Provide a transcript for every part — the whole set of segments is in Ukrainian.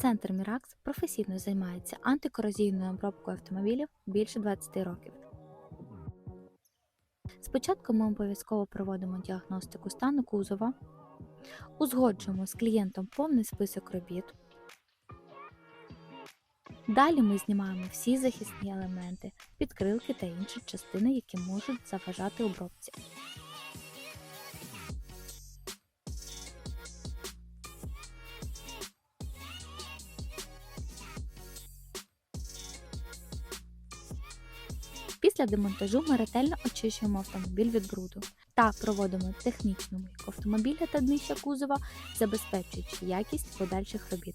Центр Міракс професійно займається антикорозійною обробкою автомобілів більше 20 років. Спочатку ми обов'язково проводимо діагностику стану кузова, узгоджуємо з клієнтом повний список робіт. Далі ми знімаємо всі захисні елементи, підкрилки та інші частини, які можуть заважати обробці. Після демонтажу ми ретельно очищуємо автомобіль від бруду та проводимо технічну мийку автомобіля та днища кузова, забезпечуючи якість подальших робіт.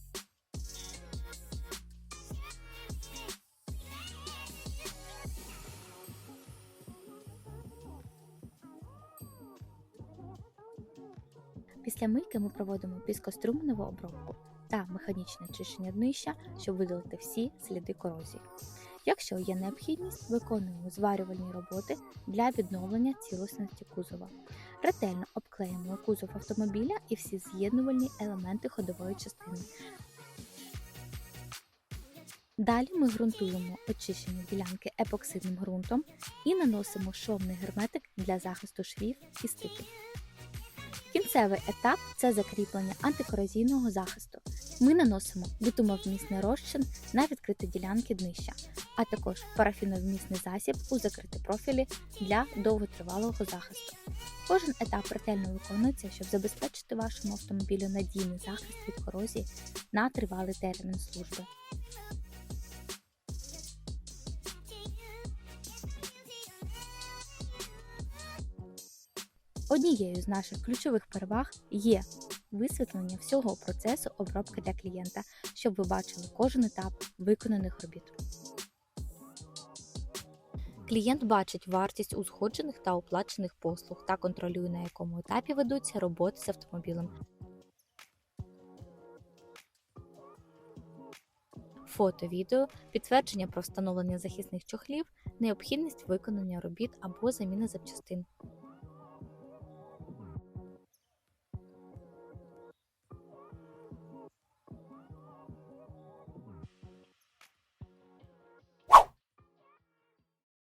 Після мийки ми проводимо піскоструменеву обробку та механічне очищення днища, щоб видалити всі сліди корозії. Якщо є необхідність, виконуємо зварювальні роботи для відновлення цілісності кузова. Ретельно обклеїмо кузов автомобіля і всі з'єднувальні елементи ходової частини. Далі ми ґрунтуємо очищені ділянки епоксидним ґрунтом і наносимо шовний герметик для захисту швів і стиків. Кінцевий етап це закріплення антикорозійного захисту. Ми наносимо бітумовмісний розчин на відкриті ділянки днища, а також парафіновмісний засіб у закриті профілі для довготривалого захисту. Кожен етап ретельно виконується, щоб забезпечити вашому автомобілю надійний захист від корозії на тривалий термін служби. Однією з наших ключових переваг є висвітлення всього процесу обробки для клієнта, щоб ви бачили кожен етап виконаних робіт. Клієнт бачить вартість узгоджених та оплачених послуг та контролює, на якому етапі ведуться роботи з автомобілем. Фото, відео, підтвердження про встановлення захисних чохлів, необхідність виконання робіт або заміни запчастин.